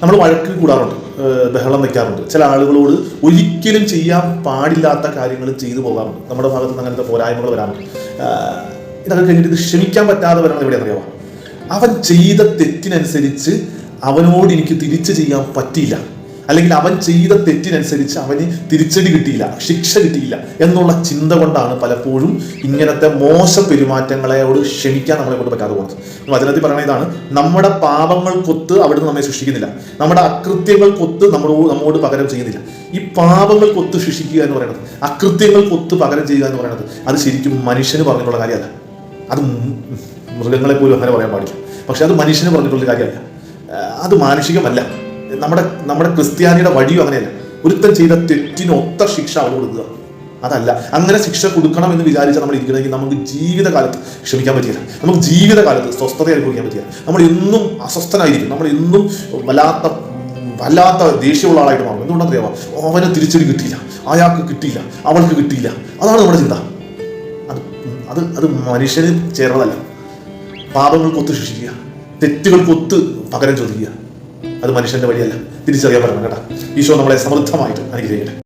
നമ്മൾ വഴക്ക് കൂടാറുണ്ട് ബഹളം വയ്ക്കാറുണ്ട് ചില ആളുകളോട് ഒരിക്കലും ചെയ്യാൻ പാടില്ലാത്ത കാര്യങ്ങൾ ചെയ്തു പോകാറുണ്ട്. നമ്മുടെ ഭാഗത്ത് നിന്ന് അങ്ങനത്തെ പോരായ്മകൾ വരാറുണ്ട്. ഇതൊക്കെ കഴിഞ്ഞിട്ട് ഇത് ക്ഷമിക്കാൻ പറ്റാതെ വരണം എവിടെ അറിയാമോ അവൻ ചെയ്ത തെറ്റിനനുസരിച്ച് അവനോട് എനിക്ക് തിരിച്ചു ചെയ്യാൻ പറ്റിയില്ല. അല്ലെങ്കിൽ അവൻ ചെയ്ത തെറ്റിനനുസരിച്ച് അവന് തിരിച്ചടി കിട്ടിയില്ല ശിക്ഷ കിട്ടിയില്ല എന്നുള്ള ചിന്ത കൊണ്ടാണ് പലപ്പോഴും ഇങ്ങനത്തെ മോശ പെരുമാറ്റങ്ങളെയോട് ക്ഷമിക്കാൻ നമ്മളെ കൊണ്ട് പറ്റാതെ പോകുന്നത്. വചനത്തിൽ പറയുന്ന ഇതാണ് നമ്മുടെ പാപങ്ങൾക്കൊത്ത് അവിടുന്ന് നമ്മെ ശിക്ഷിക്കുന്നില്ല. നമ്മുടെ അകൃത്യങ്ങൾക്കൊത്ത് നമ്മളോട് നമ്മോട് പകരം ചെയ്യുന്നില്ല. ഈ പാപങ്ങൾക്കൊത്ത് ശിക്ഷിക്കുക എന്ന് പറയുന്നത് അകൃത്യങ്ങൾക്കൊത്ത് പകരം ചെയ്യുക എന്ന് പറയുന്നത് അത് ശരിക്കും മനുഷ്യന് പറഞ്ഞിട്ടുള്ള കാര്യമല്ല. അത് മൃഗങ്ങളെ പോലും അങ്ങനെ പറയാൻ പാടില്ല. പക്ഷെ അത് മനുഷ്യന് പറഞ്ഞിട്ടുള്ള കാര്യമല്ല. അത് മാനുഷികമല്ല. നമ്മുടെ നമ്മുടെ ക്രിസ്ത്യാനിയുടെ വഴിയും അങ്ങനെയല്ല. ഒരുത്തൻ ചെയ്ത തെറ്റിന് ഒത്ത ശിക്ഷ അവന് കൊടുക്കുക. അതല്ല. അങ്ങനെ ശിക്ഷ കൊടുക്കണം എന്ന് വിചാരിച്ചാൽ നമ്മൾ ഇരിക്കണമെങ്കിൽ നമുക്ക് ജീവിതകാലത്ത് ക്ഷമിക്കാൻ പറ്റില്ല. നമുക്ക് ജീവിതകാലത്ത് സ്വസ്ഥത അനുഭവിക്കാൻ പറ്റില്ല. നമ്മൾ എന്നും അസ്വസ്ഥനായിരിക്കും. നമ്മൾ എന്നും വല്ലാത്ത വല്ലാത്ത ദേഷ്യമുള്ള ആളായിട്ട് മാറും. എന്തുകൊണ്ടെന്നറിയാമോ അവന് തിരിച്ചടി കിട്ടിയില്ല. അയാൾക്ക് കിട്ടിയില്ല. അവൾക്ക് കിട്ടിയില്ല. അതാണ് നമ്മുടെ ചിന്ത. അത് അത് അത് മനുഷ്യന് ചേർന്നതല്ല. പാപങ്ങൾക്കൊത്ത് ശിക്ഷിക്കുക. തെറ്റുകൾക്കൊത്ത് പകരം ചോദിക്കുക. അത് മനുഷ്യന്റെ വഴിയല്ല. തിരിച്ചറിയാൻ പറ്റണം കേട്ടോ. ഈശോ നമ്മളെ സമൃദ്ധമായിട്ട് അനുഗ്രഹിക്കട്ടെ.